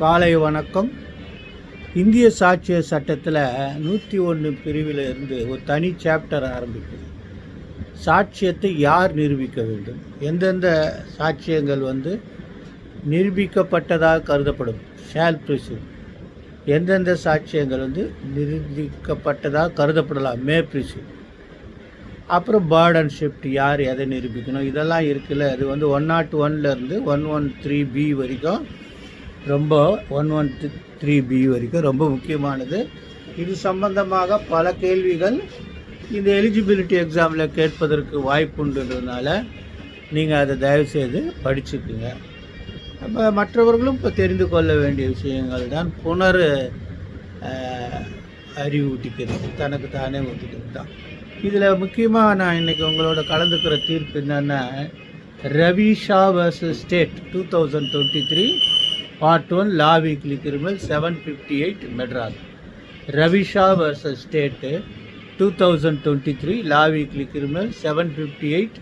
காலை வணக்கம். இந்திய சாட்சிய சட்டத்தில் நூற்றி ஒன்று பிரிவில் இருந்து ஒரு தனி சாப்டர் ஆரம்பிக்குது. சாட்சியத்தை யார் நிரூபிக்க வேண்டும்? எந்தெந்த சாட்சியங்கள் வந்து நிரூபிக்கப்பட்டதாக கருதப்படும்? ஷேல் ப்ரிசிவ் எந்தெந்த சாட்சியங்கள் வந்து நிரூபிக்கப்பட்டதாக கருதப்படலாம்? மே ப்ரிசிவ் அப்புறம் பேர்டன் ஷிஃப்ட் யார் எதை நிரூபிக்கணும்? இதெல்லாம் இருக்குல்ல அது வந்து ஒன் நாட் ஒன்லேருந்து ஒன் ஒன் த்ரீ பி வரைக்கும் ரொம்ப ஒன் ஒன் த்ரீ பி வரைக்கும் ரொம்ப முக்கியமானது. இது சம்பந்தமாக பல கேள்விகள் இந்த எலிஜிபிலிட்டி எக்ஸாமில் கேட்பதற்கு வாய்ப்புன்றதுனால நீங்கள் அதை தயவுசெய்து படிச்சுக்குங்க. அப்போ மற்றவர்களும் இப்போ தெரிந்து கொள்ள வேண்டிய விஷயங்கள் தான் புனர் அறிவூட்டிக்கிறது தனக்கு தானே ஊட்டிக்கிறது தான். இதில் முக்கியமாக நான் இன்றைக்கி உங்களோட கலந்துக்கிற தீர்ப்பு என்னென்னா Ravisha versus state two thousand twenty three part one law weekly criminal seven fifty eight Madras Ravisha versus state two thousand twenty three law weekly criminal seven fifty eight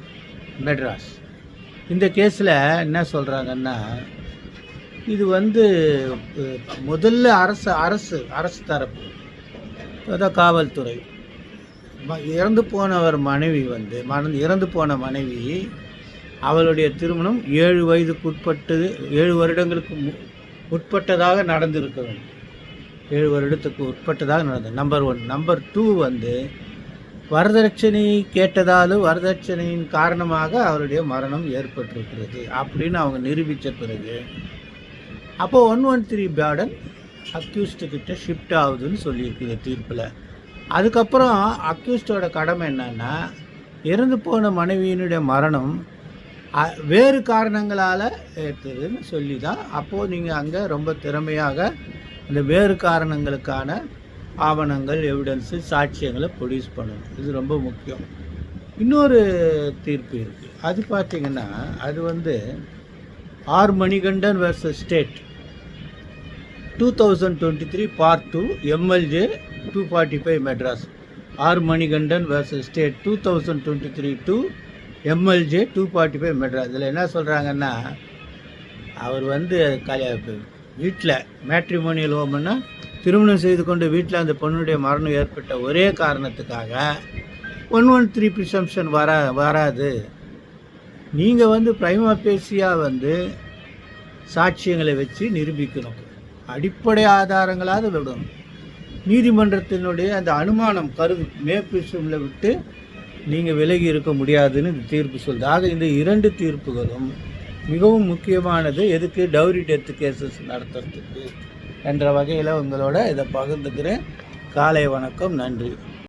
Madras இந்த கேஸில் என்ன சொல்கிறாங்கன்னா இது வந்து முதல்ல அரசு அரசு அரசு தரப்பு அதான் காவல்துறை. இறந்து போனவர் மனைவி வந்து மன இறந்து போன மனைவி அவளுடைய திருமணம் ஏழு வயதுக்கு உட்பட்டது ஏழு வருடங்களுக்கு மு- உட்பட்டதாக நடந்திருக்கிறது ஏழு வருடத்துக்கு உட்பட்டதாக நடந்தது நம்பர் ஒன் நம்பர் டூ வந்து வரதட்சணை கேட்டதாலும் வரதட்சணையின் காரணமாக அவருடைய மரணம் ஏற்பட்டிருக்கிறது அப்படின்னு அவங்க நிரூபித்த பிறகு அப்போது ஒன் ஒன் த்ரீ பேடன் அக்யூஸ்டுக்கிட்ட ஷிஃப்ட் ஆகுதுன்னு சொல்லியிருக்குது தீர்ப்பில். அதுக்கப்புறம் அக்யூஸ்டோட கடமை என்னன்னா இறந்து போன மனைவியினுடைய மரணம் வேறு காரணங்களால் ஏற்றுதுன்னு சொல்லி தான் அப்போது நீங்கள் அங்கே ரொம்ப திறமையாக அந்த வேறு காரணங்களுக்கான ஆவணங்கள் எவிடன்ஸு சாட்சியங்களை ப்ரொடியூஸ் பண்ணணும். இது ரொம்ப முக்கியம். இன்னொரு தீர்ப்பு இருக்குது அது பார்த்தீங்கன்னா அது வந்து R Manikandan versus state two thousand twenty three part two MLJ two forty five Madras R Manikandan versus state two thousand twenty three two MLJ two forty five Madras இதில் என்ன சொல்கிறாங்கன்னா அவர் வந்து கல்யா வீட்டில் மேட்ரிமோனியல் ஹோம்னா திருமணம் செய்து கொண்டு வீட்டில் அந்த பொண்ணுடைய மரணம் ஏற்பட்ட ஒரே காரணத்துக்காக ஒன் ஒன் த்ரீ ப்ரிசம்ஷன் வரா வராது. நீங்கள் வந்து பிரைமா பேசியாக வந்து சாட்சியங்களை வச்சு நிரூபிக்கணும். அடிப்படை ஆதாரங்களாவது விடணும். நீதிமன்றத்தினுடைய அந்த அனுமானம் கருது மேற்பிசமில் விட்டு நீங்கள் விலகி இருக்க முடியாதுன்னு இந்த தீர்ப்பு சொல்லுது. ஆக இந்த இரண்டு தீர்ப்புகளும் மிகவும் முக்கியமானது. எதுக்கு? டவுரி டெத்து கேசஸ் நடத்துறதுக்கு. என்ற வகையில் உங்களோட இதை பகிர்ந்துக்கிறேன். காலை வணக்கம். நன்றி.